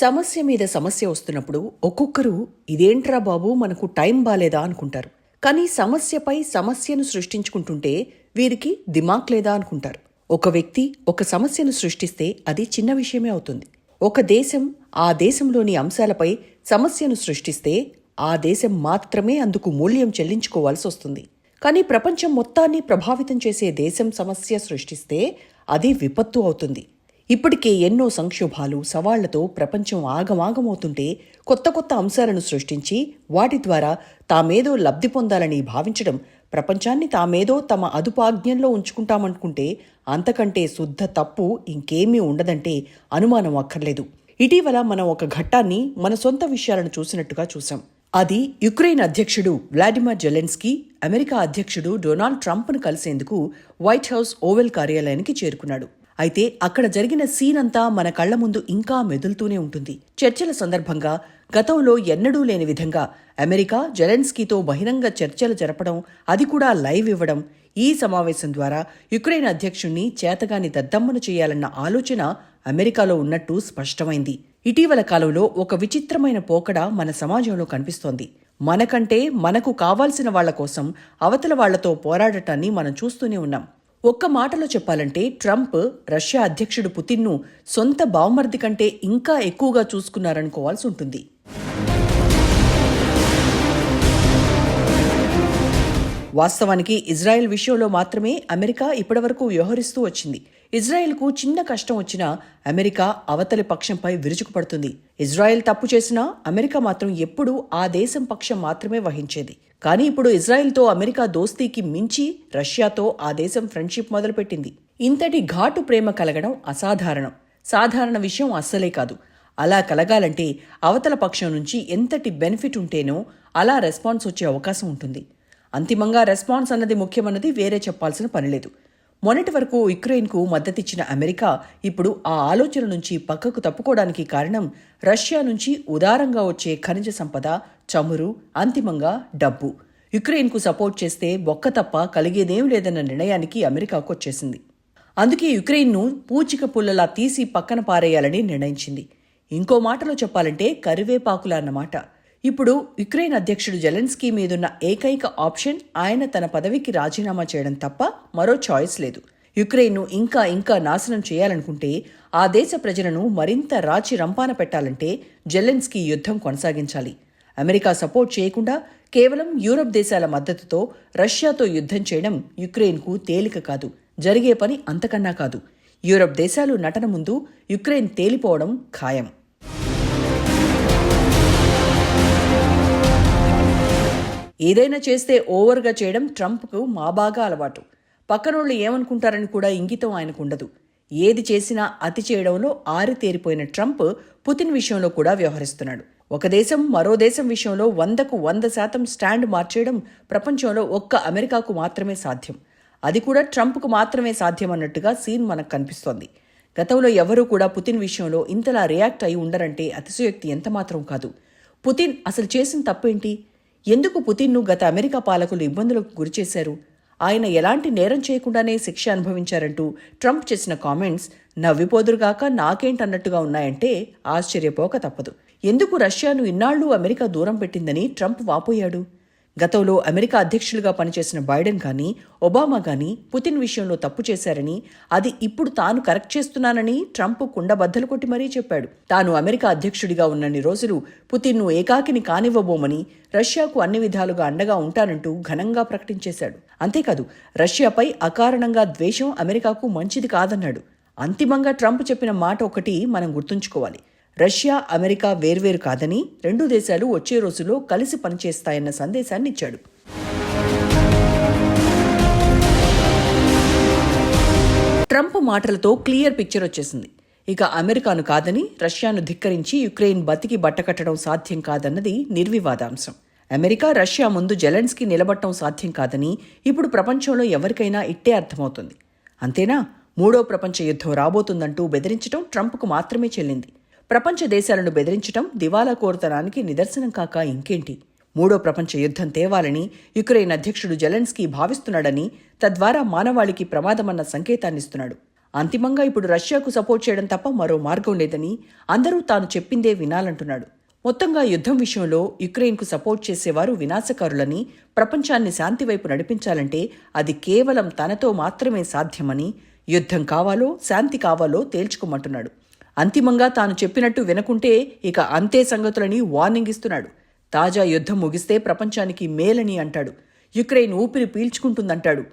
సమస్య మీద సమస్య వస్తున్నప్పుడు ఒక్కొక్కరు ఇదేంట్రా బాబు మనకు టైం బాలేదా? అనుకుంటారు. కానీ సమస్యపై సమస్యను సృష్టించుకుంటుంటే వీరికి దిమాక్ లేదా అనుకుంటారు. ఒక వ్యక్తి ఒక సమస్యను సృష్టిస్తే అది చిన్న విషయమే అవుతుంది. ఒక దేశం ఆ దేశంలోని అంశాలపై సమస్యను సృష్టిస్తే ఆ దేశం మాత్రమే అందుకు మూల్యం చెల్లించుకోవాల్సి వస్తుంది. కానీ ప్రపంచం మొత్తాన్ని ప్రభావితం చేసే దేశం సమస్య సృష్టిస్తే అది విపత్తు అవుతుంది. ఇప్పటికే ఎన్నో సంక్షోభాలు సవాళ్ళతో ప్రపంచం ఆగమాగమవుతుంటే కొత్త కొత్త అంశాలను సృష్టించి వాటి ద్వారా తామేదో లబ్ధి పొందాలని భావించడం ప్రపంచాన్ని తామేదో తమ అదుపాజ్ఞంలో ఉంచుకుంటామనుకుంటే అంతకంటే శుద్ధ తప్పు ఇంకేమీ ఉండదంటే అనుమానం అక్కర్లేదు. ఇటీవల మనం ఒక ఘట్టాన్ని మన సొంత విషయాలను చూసినట్టుగా చూసాం అది యుక్రెయిన్ అధ్యక్షుడు వ్లాడిమిర్ జెలెన్స్కీ అమెరికా అధ్యక్షుడు డొనాల్డ్ ట్రంప్ను కలిసేందుకు వైట్ హౌస్ ఓవెల్ కార్యాలయానికి చేరుకున్నాడు. అయితే అక్కడ జరిగిన సీన్ అంతా మన కళ్ళ ముందు ఇంకా మెదులుతూనే ఉంటుంది. చర్చల సందర్భంగా గతంలో ఎన్నడూ లేని విధంగా అమెరికా జెలెన్స్కీతో బహిరంగ చర్చలు జరపడం అది కూడా లైవ్ ఇవ్వడం ఈ సమావేశం ద్వారా యుక్రెయిన్ అధ్యక్షుణ్ణి చేతగాని దద్దమ్మను చేయాలన్న ఆలోచన అమెరికాలో ఉన్నట్టు స్పష్టమైంది. ఇటీవల కాలంలో ఒక విచిత్రమైన పోకడ మన సమాజంలో కనిపిస్తోంది. మనకంటే మనకు కావాల్సిన వాళ్ళ కోసం అవతల వాళ్ళతో పోరాడటాన్ని మనం చూస్తూనే ఉన్నాం. ఒక్క మాటలో చెప్పాలంటే ట్రంప్ రష్యా అధ్యక్షుడు పుతిన్ను సొంత బావమర్ది కంటే ఇంకా ఎక్కువగా చూసుకున్నారనుకోవాల్సి ఉంటుంది. వాస్తవానికి ఇజ్రాయెల్ విషయంలో మాత్రమే అమెరికా ఇప్పటివరకు వ్యవహరిస్తూ వచ్చింది. ఇజ్రాయెల్కు చిన్న కష్టం వచ్చినా అమెరికా అవతలి పక్షంపై విరుచుకుపడుతుంది. ఇజ్రాయెల్ తప్పు చేసినా అమెరికా మాత్రం ఎప్పుడూ ఆ దేశం పక్షం మాత్రమే వహించేది. కానీ ఇప్పుడు ఇజ్రాయెల్తో అమెరికా దోస్తీకి మించి రష్యాతో ఆ దేశం ఫ్రెండ్షిప్ మొదలుపెట్టింది. ఇంతటి ఘాటు ప్రేమ కలగడం అసాధారణం. సాధారణ విషయం అస్సలే కాదు. అలా కలగాలంటే అవతల పక్షం నుంచి ఎంతటి బెనిఫిట్ ఉంటేనో అలా రెస్పాన్స్ వచ్చే అవకాశం ఉంటుంది. అంతిమంగా రెస్పాన్స్ అన్నది ముఖ్యమన్నది వేరే చెప్పాల్సిన పనిలేదు మొన్నటి వరకు యుక్రెయిన్కు మద్దతిచ్చిన అమెరికా ఇప్పుడు ఆ ఆలోచన నుంచి పక్కకు తప్పుకోవడానికి కారణం రష్యా నుంచి ఉదారంగా వచ్చే ఖనిజ సంపద చమురు అంతిమంగా డబ్బు. యుక్రెయిన్కు సపోర్ట్ చేస్తే బొక్క తప్ప కలిగేదేం లేదన్న నిర్ణయానికి అమెరికాకు వచ్చేసింది. అందుకే యుక్రెయిన్ను పూచిక పుల్లలా తీసి పక్కన పారేయాలని నిర్ణయించింది. ఇంకో మాటలో చెప్పాలంటే కరివేపాకుల అన్నమాట. ఇప్పుడు యుక్రెయిన్ అధ్యక్షుడు జెలెన్స్కీ మీదున్న ఏకైక ఆప్షన్ ఆయన తన పదవికి రాజీనామా చేయడం తప్ప మరో చాయిస్ లేదు. యుక్రెయిన్ను ఇంకా ఇంకా నాశనం చేయాలనుకుంటే ఆ దేశ ప్రజలను మరింత రాచి రంపాన పెట్టాలంటే జెలెన్స్కీ యుద్ధం కొనసాగించాలి. అమెరికా సపోర్ట్ చేయకుండా కేవలం యూరప్ దేశాల మద్దతుతో రష్యాతో యుద్ధం చేయడం యుక్రెయిన్కు తేలిక కాదు. జరిగే పని అంతకన్నా కాదు. యూరప్ దేశాలు నటన ముందు యుక్రెయిన్ తేలిపోవడం ఖాయం. ఏదైనా చేస్తే ఓవర్గా చేయడం ట్రంప్కు మా బాగా అలవాటు. పక్కనోళ్ళు ఏమనుకుంటారని కూడా ఇంగితం ఆయనకు ఉండదు. ఏది చేసినా అతి చేయడంలో ఆరితేరిపోయిన ట్రంప్ పుతిన్ విషయంలో కూడా వ్యవహరిస్తున్నాడు. ఒక దేశం మరో దేశం విషయంలో వందకు వంద శాతం స్టాండ్ మార్చేయడం ప్రపంచంలో ఒక్క అమెరికాకు మాత్రమే సాధ్యం. అది కూడా ట్రంప్కు మాత్రమే సాధ్యం అన్నట్టుగా సీన్ మనకు కనిపిస్తోంది. గతంలో ఎవరూ కూడా పుతిన్ విషయంలో ఇంతలా రియాక్ట్ అయి ఉండరంటే అతిశయోక్తి ఎంతమాత్రం కాదు. పుతిన్ అసలు చేసిన తప్పేంటి? ఎందుకు పుతిన్ను గత అమెరికా పాలకులు ఇబ్బందులకు గురిచేశారు ఆయన ఎలాంటి నేరం చేయకుండానే శిక్ష అనుభవించారంటూ ట్రంప్ చేసిన కామెంట్స్ నవ్విపోదురుగాక నాకేంటన్నట్టుగా ఉన్నాయంటే ఆశ్చర్యపోక తప్పదు. ఎందుకు రష్యాను ఇన్నాళ్ళు అమెరికా దూరం పెట్టిందని ట్రంప్ వాపోయాడు? గతంలో అమెరికా అధ్యక్షులుగా పనిచేసిన బైడెన్ కానీ ఒబామా కానీ పుతిన్ విషయంలో తప్పు చేశారని అది ఇప్పుడు తాను కరెక్ట్ చేస్తున్నానని ట్రంప్ కుండబద్దలు కొట్టి మరీ చెప్పాడు. తాను అమెరికా అధ్యక్షుడిగా ఉన్నన్ని రోజులు పుతిన్ను ఏకాకిని కానివ్వబోమని రష్యాకు అన్ని విధాలుగా అండగా ఉంటానంటూ ఘనంగా ప్రకటించేశాడు. అంతేకాదు రష్యాపై అకారణంగా ద్వేషం అమెరికాకు మంచిది కాదన్నాడు. అంతిమంగా ట్రంప్ చెప్పిన మాట ఒకటి మనం గుర్తుంచుకోవాలి. రష్యా అమెరికా వేర్వేరు కాదని రెండు దేశాలు వచ్చే రోజుల్లో కలిసి పనిచేస్తాయన్న సందేశాన్ని ఇచ్చాడు. ట్రంప్ మాటలతో క్లియర్ పిక్చర్ వచ్చేసింది. ఇక అమెరికాను కాదని రష్యాను ధిక్కరించి యుక్రెయిన్ బతికి బట్టకట్టడం సాధ్యం కాదన్నది నిర్వివాదాంశం. అమెరికా రష్యా ముందు జెలెన్స్కి నిలబట్టడం సాధ్యం కాదని ఇప్పుడు ప్రపంచంలో ఎవరికైనా ఇట్టే అర్థమవుతుంది. అంతేనా? మూడో ప్రపంచ యుద్ధం రాబోతుందంటూ బెదిరించడం ట్రంప్కు మాత్రమే చెల్లింది. ప్రపంచ దేశాలను బెదిరించడం దివాలా కోరుతనానికి నిదర్శనం కాక ఇంకేంటి? మూడో ప్రపంచ యుద్ధం తేవాలని యుక్రెయిన్ అధ్యక్షుడు జెలెన్స్కీ భావిస్తున్నాడని తద్వారా మానవాళికి ప్రమాదమన్న సంకేతాన్నిస్తున్నాడు. అంతిమంగా ఇప్పుడు రష్యాకు సపోర్ట్ చేయడం తప్ప మరో మార్గం లేదని అందరూ తాను చెప్పిందే వినాలంటున్నాడు. మొత్తంగా యుద్ధం విషయంలో యుక్రెయిన్కు సపోర్ట్ చేసేవారు వినాశకారులని ప్రపంచాన్ని శాంతివైపు నడిపించాలంటే అది కేవలం తనతో మాత్రమే సాధ్యమని యుద్ధం కావాలో శాంతి కావాలో తేల్చుకోమంటున్నాడు. అంతిమంగా తాను చెప్పినట్టు వినకుంటే ఇక అంతే సంగతులని వార్నింగ్ ఇస్తున్నాడు. తాజా యుద్ధం ముగిస్తే ప్రపంచానికి మేలని అంటాడు. యుక్రెయిన్ ఊపిరి పీల్చుకుంటుందంటాడు.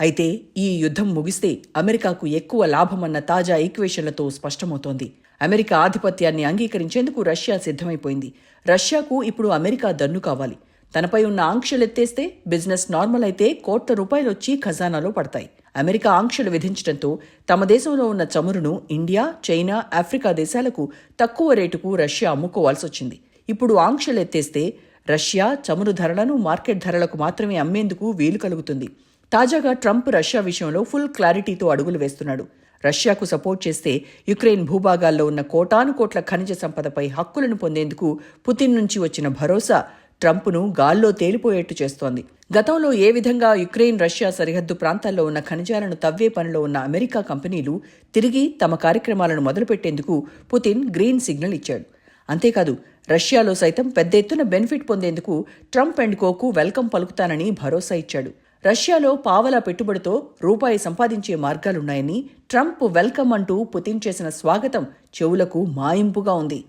అయితే ఈ యుద్ధం ముగిస్తే అమెరికాకు ఎక్కువ లాభమన్న తాజా ఈక్వేషన్లతో స్పష్టమవుతోంది. అమెరికా ఆధిపత్యాన్ని అంగీకరించేందుకు రష్యా సిద్ధమైపోయింది. రష్యాకు ఇప్పుడు అమెరికా దన్ను కావాలి. తనపై ఉన్న ఆంక్షలు ఎత్తేస్తే బిజినెస్ నార్మల్ అయితే కోట్ల రూపాయలు వచ్చి ఖజానాలో పడతాయి. అమెరికా ఆంక్షలు విధించడంతో తమ దేశంలో ఉన్న చమురును ఇండియా చైనా ఆఫ్రికా దేశాలకు తక్కువ రేటుకు రష్యా అమ్ముకోవాల్సి వచ్చింది. ఇప్పుడు ఆంక్షలు ఎత్తేస్తే రష్యా చమురు ధరలను మార్కెట్ ధరలకు మాత్రమే అమ్మేందుకు వీలు కలుగుతుంది. తాజాగా ట్రంప్ రష్యా విషయంలో ఫుల్ క్లారిటీతో అడుగులు వేస్తున్నాడు. రష్యాకు సపోర్ట్ చేస్తే యుక్రెయిన్ భూభాగాల్లో ఉన్న కోటాను కోట్ల ఖనిజ సంపదపై హక్కులను పొందేందుకు పుతిన్ నుంచి వచ్చిన భరోసా ట్రంప్ను గాల్లో తేలిపోయేట్టు చేస్తోంది. గతంలో ఏ విధంగా యుక్రెయిన్ రష్యా సరిహద్దు ప్రాంతాల్లో ఉన్న ఖనిజాలను తవ్వే పనిలో ఉన్న అమెరికా కంపెనీలు తిరిగి తమ కార్యక్రమాలను మొదలుపెట్టేందుకు పుతిన్ గ్రీన్ సిగ్నల్ ఇచ్చాడు. అంతేకాదు రష్యాలో సైతం పెద్ద ఎత్తున బెనిఫిట్ పొందేందుకు ట్రంప్ అండ్ కోకు వెల్కమ్ పలుకుతానని భరోసా ఇచ్చాడు. రష్యాలో పావలా పెట్టుబడితో రూపాయి సంపాదించే మార్గాలున్నాయని ట్రంప్ వెల్కమ్ అంటూ పుతిన్ చేసిన స్వాగతం చెవులకు మాయింపుగా ఉంది.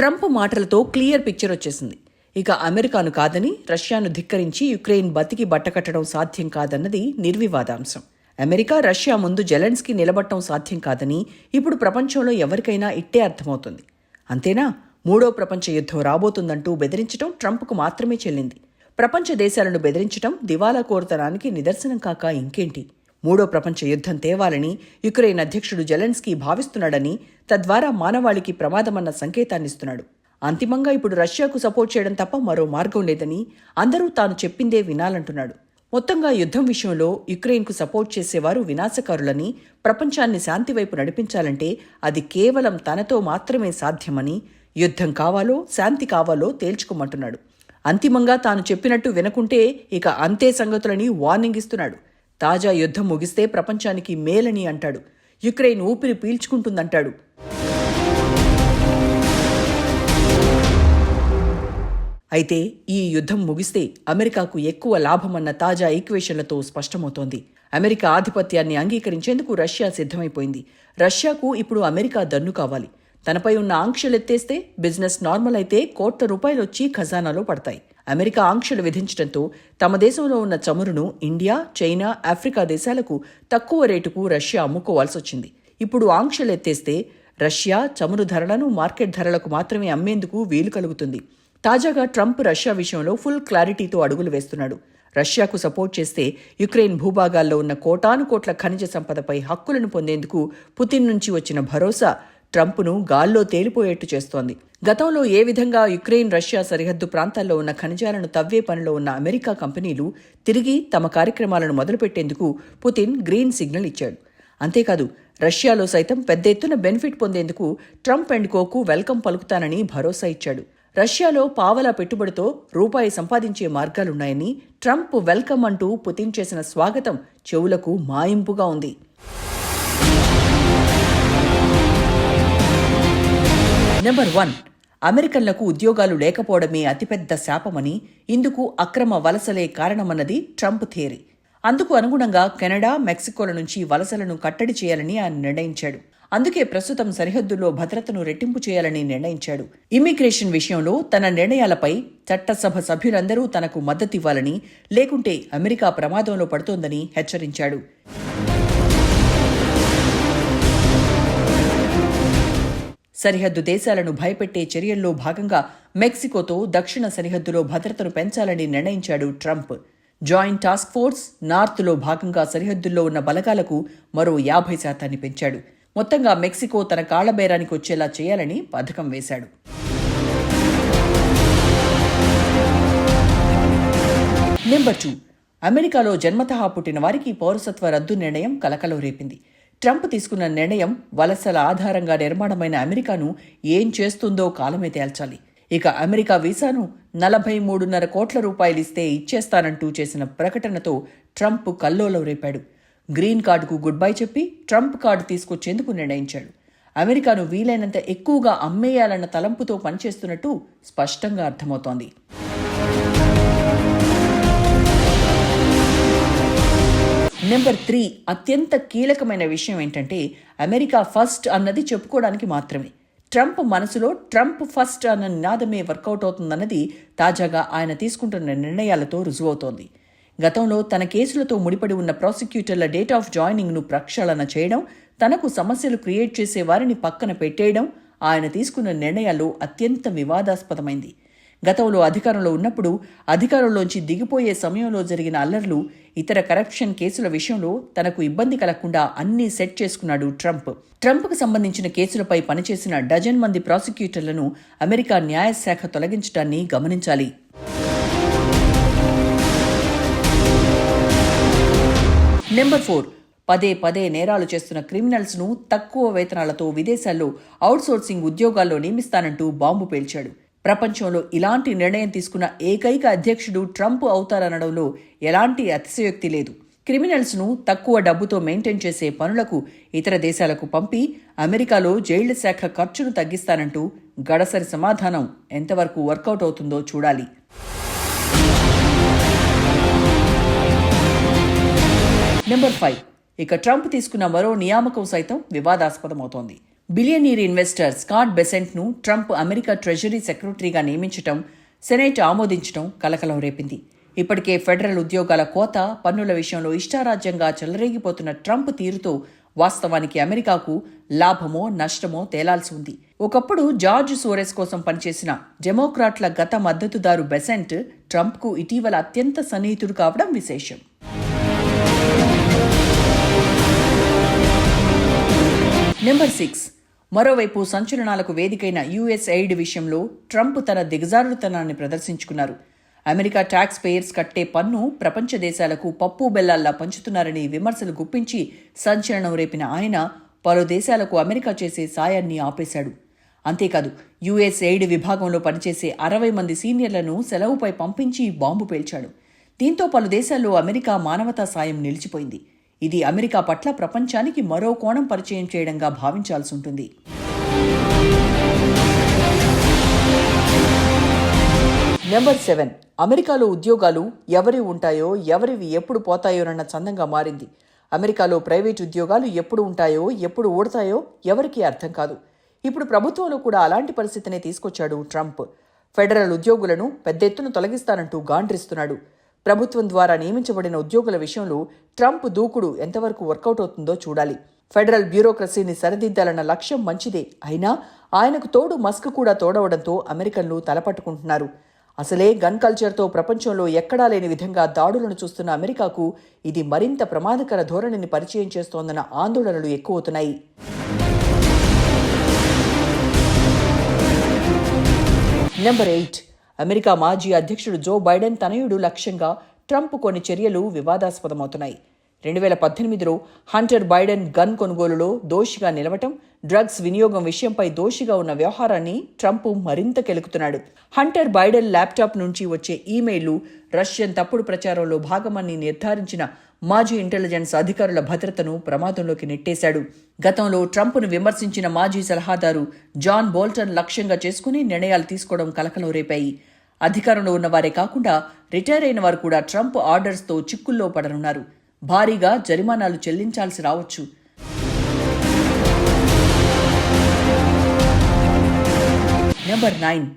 ట్రంప్ మాటలతో క్లియర్ పిక్చర్ వచ్చేసింది. ఇక అమెరికాను కాదని రష్యాను ధిక్కరించి యుక్రెయిన్ బతికి బట్టకట్టడం సాధ్యం కాదన్నది నిర్వివాదాంశం. అమెరికా రష్యా ముందు జెలెన్స్కి నిలబట్టడం సాధ్యం కాదని ఇప్పుడు ప్రపంచంలో ఎవరికైనా ఇట్టే అర్థమవుతుంది. అంతేనా? మూడో ప్రపంచ యుద్ధం రాబోతుందంటూ బెదిరించడం ట్రంప్కు మాత్రమే చెల్లింది. ప్రపంచ దేశాలను బెదిరించడం దివాలా కోరుతనానికి నిదర్శనం కాక ఇంకేంటి? మూడో ప్రపంచ యుద్ధం తేవాలని యుక్రెయిన్ అధ్యక్షుడు జెలెన్స్కీ భావిస్తున్నాడని తద్వారా మానవాళికి ప్రమాదమన్న సంకేతాన్నిస్తున్నాడు. అంతిమంగా ఇప్పుడు రష్యాకు సపోర్ట్ చేయడం తప్ప మరో మార్గం లేదని అందరూ తాను చెప్పిందే వినాలంటున్నాడు. మొత్తంగా యుద్ధం విషయంలో యుక్రెయిన్కు సపోర్ట్ చేసేవారు వినాశకారులని ప్రపంచాన్ని శాంతి వైపు నడిపించాలంటే అది కేవలం తనతో మాత్రమే సాధ్యమని యుద్ధం కావాలో శాంతి కావాలో తేల్చుకోమంటున్నాడు. అంతిమంగా తాను చెప్పినట్టు వినకుంటే ఇక అంతే సంగతులని వార్నింగ్ ఇస్తున్నాడు. తాజా యుద్ధం ముగిస్తే ప్రపంచానికి మేలని అంటాడు. యుక్రెయిన్ ఊపిరి పీల్చుకుంటుందంటాడు. అయితే ఈ యుద్ధం ముగిస్తే అమెరికాకు ఎక్కువ లాభమన్న తాజా ఈక్వేషన్లతో స్పష్టమవుతోంది. అమెరికా ఆధిపత్యాన్ని అంగీకరించేందుకు రష్యా సిద్ధమైపోయింది. రష్యాకు ఇప్పుడు అమెరికా దన్ను కావాలి. తనపై ఉన్న ఆంక్షలెత్తేస్తే బిజినెస్ నార్మల్ అయితే కోట్ల రూపాయలు వచ్చి ఖజానాలో పడతాయి. అమెరికా ఆంక్షలు విధించడంతో తమ దేశంలో ఉన్న చమురును ఇండియా చైనా ఆఫ్రికా దేశాలకు తక్కువ రేటుకు రష్యా అమ్ముకోవాల్సి వచ్చింది ఇప్పుడు ఆంక్షలు ఎత్తేస్తే రష్యా చమురు ధరలను మార్కెట్ ధరలకు మాత్రమే అమ్మేందుకు వీలు కలుగుతుంది. తాజాగా ట్రంప్ రష్యా విషయంలో ఫుల్ క్లారిటీతో అడుగులు వేస్తున్నాడు. రష్యాకు సపోర్ట్ చేస్తే యుక్రెయిన్ భూభాగాల్లో ఉన్న కోటాను కోట్ల ఖనిజ సంపదపై హక్కులను పొందేందుకు పుతిన్ నుంచి వచ్చిన భరోసా ట్రంప్ను గాల్లో తేలిపోయేట్టు చేస్తోంది. గతంలో ఏ విధంగా యుక్రెయిన్ రష్యా సరిహద్దు ప్రాంతాల్లో ఉన్న ఖనిజాలను తవ్వే పనిలో ఉన్న అమెరికా కంపెనీలు తిరిగి తమ కార్యక్రమాలను మొదలుపెట్టేందుకు పుతిన్ గ్రీన్ సిగ్నల్ ఇచ్చాడు. అంతేకాదు రష్యాలో సైతం పెద్ద ఎత్తున బెనిఫిట్ పొందేందుకు ట్రంప్ అండ్ కోకు వెల్కమ్ పలుకుతానని భరోసా ఇచ్చాడు. రష్యాలో పావలా పెట్టుబడితో రూపాయి సంపాదించే మార్గాలున్నాయని ట్రంప్ వెల్కమ్ అంటూ పుతిన్ చేసిన స్వాగతం చెవులకు మాయింపుగా ఉంది. నెంబర్ వన్ అమెరికన్లకు ఉద్యోగాలు లేకపోవడమే అతిపెద్ద శాపమని ఇందుకు అక్రమ వలసలే కారణమన్నది ట్రంప్ థియరీ. అందుకు అనుగుణంగా కెనడా మెక్సికోల నుంచి వలసలను కట్టడి చేయాలని ఆయన నిర్ణయించాడు. అందుకే ప్రస్తుతం సరిహద్దుల్లో భద్రతను రెట్టింపు చేయాలని నిర్ణయించాడు. ఇమ్మిగ్రేషన్ విషయంలో తన నిర్ణయాలపై చట్టసభ సభ్యులందరూ తనకు మద్దతివ్వాలని లేకుంటే అమెరికా ప్రమాదంలో పడుతోందని హెచ్చరించాడు. సరిహద్దు దేశాలను భయపెట్టే చర్యల్లో భాగంగా మెక్సికోతో దక్షిణ సరిహద్దులో భద్రతను పెంచాలని నిర్ణయించాడు ట్రంప్. జాయింట్ టాస్క్ ఫోర్స్ నార్త్లో భాగంగా సరిహద్దుల్లో ఉన్న బలగాలకు మరో యాభై శాతాన్ని పెంచాడు. మొత్తంగా మెక్సికో తన కాళ్ళబేరానికి వచ్చేలా చేయాలని పథకం వేశాడు. Number two. అమెరికాలో జన్మతహా పుట్టిన వారికి పౌరసత్వ రద్దు నిర్ణయం కలకలం రేపింది. ట్రంప్ తీసుకున్న నిర్ణయం వలసల ఆధారంగా నిర్మాణమైన అమెరికాను ఏం చేస్తుందో కాలమే తేల్చాలి. ఇక అమెరికా వీసాను నలభై మూడున్నర కోట్ల రూపాయలు ఇస్తే ఇచ్చేస్తానంటూ చేసిన ప్రకటనతో ట్రంప్ కల్లోలం రేపాడు. గ్రీన్ కార్డుకు గుడ్ బై చెప్పి ట్రంప్ కార్డు తీసుకొచ్చేందుకు నిర్ణయించాడు. అమెరికాను వీలైనంత ఎక్కువగా అమ్మేయాలన్న తలంపుతో పనిచేస్తున్నట్టు స్పష్టంగా అర్థమవుతోంది. నెంబర్ త్రీ అత్యంత కీలకమైన విషయం ఏంటంటే అమెరికా ఫస్ట్ అన్నది చెప్పుకోవడానికి మాత్రమే. ట్రంప్ మనసులో ట్రంప్ ఫస్ట్ అన్న నినాదమే వర్కౌట్ అవుతుందన్నది తాజాగా ఆయన తీసుకుంటున్న నిర్ణయాలతో రుజువవుతోంది. గతంలో తన కేసులతో ముడిపడి ఉన్న ప్రాసిక్యూటర్ల డేట్ ఆఫ్ జాయినింగ్ను ప్రక్షాళన చేయడం తనకు సమస్యలు క్రియేట్ చేసే వారిని పక్కన పెట్టేయడం ఆయన తీసుకున్న నిర్ణయాలు అత్యంత వివాదాస్పదమైంది. గతంలో అధికారంలో ఉన్నప్పుడు అధికారంలోంచి దిగిపోయే సమయంలో జరిగిన అల్లర్లు ఇతర కరప్షన్ కేసుల విషయంలో తనకు ఇబ్బంది కలగకుండా అన్నీ సెట్ చేసుకున్నాడు ట్రంప్. ట్రంప్కు సంబంధించిన కేసులపై పనిచేసిన డజన్ మంది ప్రాసిక్యూటర్లను అమెరికా న్యాయశాఖ తొలగించడాన్ని గమనించాలి. Number four. పదే పదే నేరాలు చేస్తున్న క్రిమినల్స్ను తక్కువ వేతనాలతో విదేశాల్లో అవుట్సోర్సింగ్ ఉద్యోగాల్లో నియమిస్తానంటూ బాంబు పేల్చాడు. ప్రపంచంలో ఇలాంటి నిర్ణయం తీసుకున్న ఏకైక అధ్యక్షుడు ట్రంప్ అవుతారనడంలో ఎలాంటి అతిశయోక్తి లేదు. క్రిమినల్స్ను తక్కువ డబ్బుతో మెయింటైన్ చేసే పనులకు ఇతర దేశాలకు పంపి అమెరికాలో జైళ్ళ శాఖ ఖర్చును తగ్గిస్తానంటూ గడసరి సమాధానం ఎంతవరకు వర్కౌట్ అవుతుందో చూడాలి. Number five. ఇక ట్రంప్ తీసుకున్న మరో నియామకం సైతం వివాదాస్పదమవుతోంది. బిలియనీర్ ఇన్వెస్టర్ స్కాట్ బెసెంట్ను ట్రంప్ అమెరికా ట్రెజరీ సెక్రటరీగా నియమించటం సెనేట్ ఆమోదించడం కలకలం రేపింది. ఇప్పటికే ఫెడరల్ ఉద్యోగాల కోత పన్నుల విషయంలో ఇష్టారాజ్యంగా చెలరేగిపోతున్న ట్రంప్ తీరుతో వాస్తవానికి అమెరికాకు లాభమో నష్టమో తేలాల్సి ఉంది. ఒకప్పుడు జార్జ్ సోరెస్ కోసం పనిచేసిన డెమోక్రాట్ల గత మద్దతుదారు బెసెంట్ ట్రంప్కు ఇటీవల అత్యంత సన్నిహితుడు కావడం విశేషం. Number six. మరోవైపు సంచలనాలకు వేదికైన యుఎస్ ఎయిడ్ విషయంలో ట్రంప్ తన దిగజారుడుతనాన్ని ప్రదర్శించుకున్నారు. అమెరికా ట్యాక్స్ పేయర్స్ కట్టే పన్ను ప్రపంచ దేశాలకు పప్పు బెల్లాల్లా పంచుతున్నారని విమర్శలు గుప్పించి సంచలనం రేపిన ఆయన పలు దేశాలకు అమెరికా చేసే సాయాన్ని ఆపేశాడు. అంతేకాదు యుఎస్ ఎయిడ్ విభాగంలో పనిచేసే అరవై మంది సీనియర్లను సెలవుపై పంపించి బాంబు పేల్చాడు. దీంతో పలు దేశాల్లో అమెరికా మానవతా సాయం నిలిచిపోయింది. ఇది అమెరికా పట్ల ప్రపంచానికి మరో కోణం పరిచయం చేయడంగా భావించాల్సి ఉంటుంది. Number seven. అమెరికాలో ఉద్యోగాలు ఎవరి ఉంటాయో ఎవరివి ఎప్పుడు పోతాయోనన్న చందంగా మారింది. అమెరికాలో ప్రైవేట్ ఉద్యోగాలు ఎప్పుడు ఉంటాయో ఎప్పుడు ఊడతాయో ఎవరికీ అర్థం కాదు. ఇప్పుడు ప్రభుత్వంలో కూడా అలాంటి పరిస్థితినే తీసుకొచ్చాడు ట్రంప్. ఫెడరల్ ఉద్యోగులను పెద్ద ఎత్తున తొలగిస్తానంటూ గాండ్రిస్తున్నాడు. ప్రభుత్వం ద్వారా నియమించబడిన ఉద్యోగుల విషయంలో ట్రంప్ దూకుడు ఎంతవరకు వర్కౌట్ అవుతుందో చూడాలి. ఫెడరల్ బ్యూరోక్రసీని సరిదిద్దాలన్న లక్ష్యం మంచిదే. అయినా ఆయనకు తోడు మస్క్ కూడా తోడవడంతో అమెరికన్లు తలపట్టుకుంటున్నారు. అసలే గన్ కల్చర్తో ప్రపంచంలో ఎక్కడా లేని విధంగా దాడులను చూస్తున్న అమెరికాకు ఇది మరింత ప్రమాదకర ధోరణిని పరిచయం చేస్తోందన్న ఆందోళనలు ఎక్కువవుతున్నాయి. Number eight. అమెరికా మాజీ అధ్యక్షుడు జో బైడెన్ తనయుడు లక్ష్యంగా ట్రంప్ కొన్ని చర్యలు వివాదాస్పదమవుతున్నాయి. రెండు వేల పద్దెనిమిదిలో హంటర్ బైడెన్ గన్ కొనుగోలులో దోషిగా నిలవటం డ్రగ్స్ వినియోగం విషయంపై దోషిగా ఉన్న వ్యవహారాన్ని ట్రంప్ మరింత కెలుకుతున్నాడు. హంటర్ బైడెన్ ల్యాప్టాప్ నుంచి వచ్చే ఈమెయిల్లు రష్యన్ తప్పుడు ప్రచారంలో భాగమని నిర్ధారించిన మాజీ ఇంటెలిజెన్స్ అధికారుల భద్రతను ప్రమాదంలోకి నెట్టేశాడు. గతంలో ట్రంప్ను విమర్శించిన మాజీ సలహాదారు జాన్ బోల్టన్ లక్ష్యంగా చేసుకుని నిర్ణయాలు తీసుకోవడం కలకలం రేపాయి. అధికారంలో ఉన్నవారే కాకుండా రిటైర్ అయిన వారు కూడా ట్రంప్ ఆర్డర్స్తో చిక్కుల్లో పడనున్నారు. భారీగా జరిమానాలు చెల్లించాల్సి రావచ్చు. Number nine.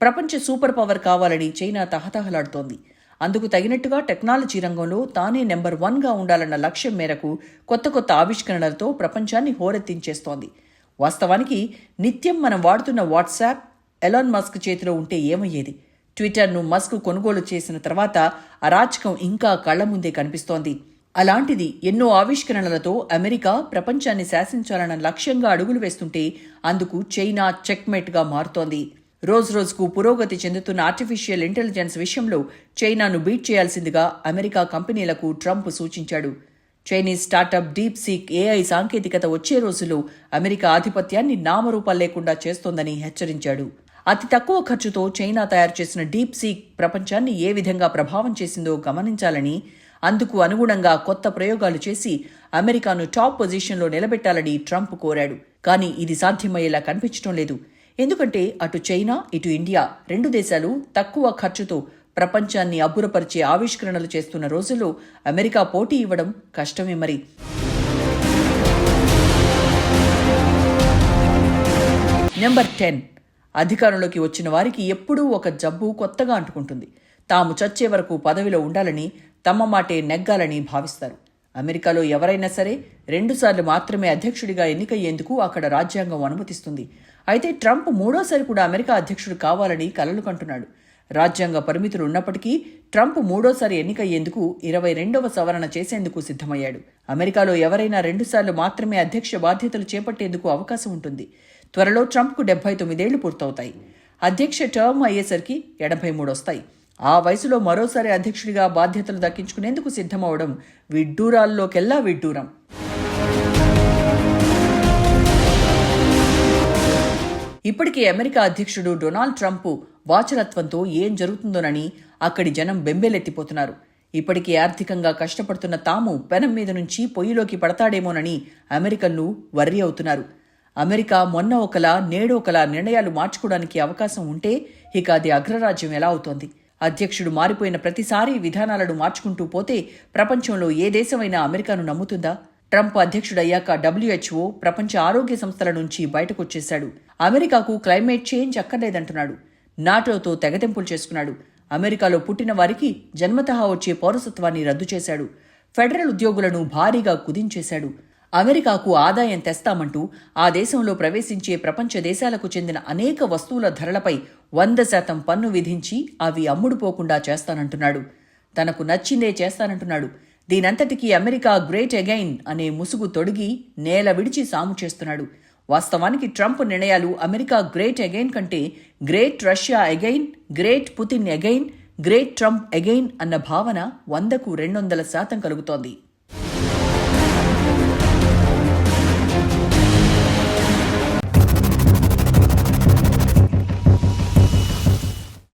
ప్రపంచ సూపర్ పవర్ కావాలని చైనా తహతహలాడుతోంది. అందుకు తగినట్టుగా టెక్నాలజీ రంగంలో తానే నెంబర్ వన్గా ఉండాలన్న లక్ష్యం మేరకు కొత్త కొత్త ఆవిష్కరణలతో ప్రపంచాన్ని హోరెత్తించేస్తోంది. వాస్తవానికి నిత్యం మనం వాడుతున్న వాట్సాప్ ఎలాన్ మస్క్ చేతిలో ఉంటే ఏమయ్యేది? ట్విట్టర్ను మస్క్ కొనుగోలు చేసిన తర్వాత అరాచకం ఇంకా కళ్ళ ముందే కనిపిస్తోంది. అలాంటిది ఎన్నో ఆవిష్కరణలతో అమెరికా ప్రపంచాన్ని శాసించాలన్న లక్ష్యంగా అడుగులు వేస్తుంటే అందుకు చైనా చెక్మెట్గా మారుతోంది. రోజు రోజుకు పురోగతి చెందుతున్న ఆర్టిఫిషియల్ ఇంటెలిజెన్స్ విషయంలో చైనాను బీట్ చేయాల్సిందిగా అమెరికా కంపెనీలకు ట్రంప్ సూచించాడు. Chinese startup DeepSeek AI సాంకేతికత వచ్చే రోజుల్లో అమెరికా ఆధిపత్యాన్ని నామరూపాలు లేకుండా చేస్తోందని హెచ్చరించాడు. అతి తక్కువ ఖర్చుతో చైనా తయారు చేసిన డీప్ సీ ప్రపంచాన్ని ఏ విధంగా ప్రభావం చేసిందో గమనించాలని అందుకు అనుగుణంగా కొత్త ప్రయోగాలు చేసి అమెరికాను టాప్ పొజిషన్లో నిలబెట్టాలని ట్రంప్ కోరాడు. కానీ ఇది సాధ్యమయ్యేలా కనిపించడం లేదు. ఎందుకంటే అటు చైనా ఇటు ఇండియా రెండు దేశాలు తక్కువ ఖర్చుతో ప్రపంచాన్ని అబ్బురపరిచే ఆవిష్కరణలు చేస్తున్న రోజుల్లో అమెరికా పోటీ ఇవ్వడం కష్టమే మరి. నెంబర్ టెన్ అధికారంలోకి వచ్చిన వారికి ఎప్పుడూ ఒక జబ్బు కొత్తగా అంటుకుంటుంది. తాము చచ్చే వరకు పదవిలో ఉండాలని తమ మాటే నెగ్గాలని భావిస్తారు. అమెరికాలో ఎవరైనా సరే రెండుసార్లు మాత్రమే అధ్యక్షుడిగా ఎన్నికయ్యేందుకు అక్కడ రాజ్యాంగం అనుమతిస్తుంది. అయితే ట్రంప్ మూడోసారి కూడా అమెరికా అధ్యక్షుడు కావాలని కలలు కంటున్నాడు. రాజ్యాంగ పరిమితులు ఉన్నప్పటికీ ట్రంప్ మూడోసారి ఎన్నికయ్యేందుకు ఇరవై రెండవ సవరణ చేసేందుకు సిద్ధమయ్యాడు. అమెరికాలో ఎవరైనా రెండుసార్లు మాత్రమే అధ్యక్ష బాధ్యతలు చేపట్టేందుకు అవకాశం ఉంటుంది. త్వరలో ట్రంప్కు డెబ్బై తొమ్మిదేళ్ళు పూర్తవుతాయి. అధ్యక్ష టర్మ్ అయ్యేసరికి ఎనభై మూడు వస్తాయి ఆ వయసులో మరోసారి అధ్యక్షుడిగా బాధ్యతలు దక్కించుకునేందుకు సిద్ధమవడం విడ్డూరాల్లోకెల్లా విడ్డూరం. ఇప్పటికే అమెరికా అధ్యక్షుడు డొనాల్డ్ ట్రంప్ వాచరత్వంతో ఏం జరుగుతుందోనని అక్కడి జనం బెంబేలెత్తిపోతున్నారు. ఇప్పటికీ ఆర్థికంగా కష్టపడుతున్న తాము పెనం మీద నుంచి పొయ్యిలోకి పడతాడేమోనని అమెరికన్లు వర్రీ అవుతున్నారు. అమెరికా మొన్న ఒకలా నేడు ఒకలా నిర్ణయాలు మార్చుకోవడానికి అవకాశం ఉంటే ఇక అది అగ్రరాజ్యం ఎలా అవుతోంది? అధ్యక్షుడు మారిపోయిన ప్రతిసారి విధానాలను మార్చుకుంటూ పోతే ప్రపంచంలో ఏ దేశమైనా అమెరికాను నమ్ముతుందా? ట్రంప్ అధ్యక్షుడయ్యాక డబ్ల్యూహెచ్ఓ ప్రపంచ ఆరోగ్య సంస్థల నుంచి బయటకొచ్చేశాడు. అమెరికాకు క్లైమేట్ చేంజ్ అక్కర్లేదంటున్నాడు. నాటోతో తెగతెంపులు చేసుకున్నాడు. అమెరికాలో పుట్టిన వారికి జన్మతహా వచ్చే పౌరసత్వాన్ని రద్దు చేశాడు. ఫెడరల్ ఉద్యోగులను భారీగా కుదించేశాడు. అమెరికాకు ఆదాయం తెస్తామంటూ ఆ దేశంలో ప్రవేశించే ప్రపంచ దేశాలకు చెందిన అనేక వస్తువుల ధరలపై వంద శాతం పన్ను విధించి అవి అమ్ముడుపోకుండా చేస్తానంటున్నాడు. తనకు నచ్చిందే చేస్తానంటున్నాడు. దీనంతటికీ అమెరికా గ్రేట్ అగైన్ అనే ముసుగు తొడిగి నేల విడిచి సాము చేస్తున్నాడు. వాస్తవానికి ట్రంప్ నిర్ణయాలు అమెరికా గ్రేట్ అగైన్ కంటే great Russia again great Putin again great Trump again అన్న భావన వందకు రెండు వందల శాతం కలుగుతోంది.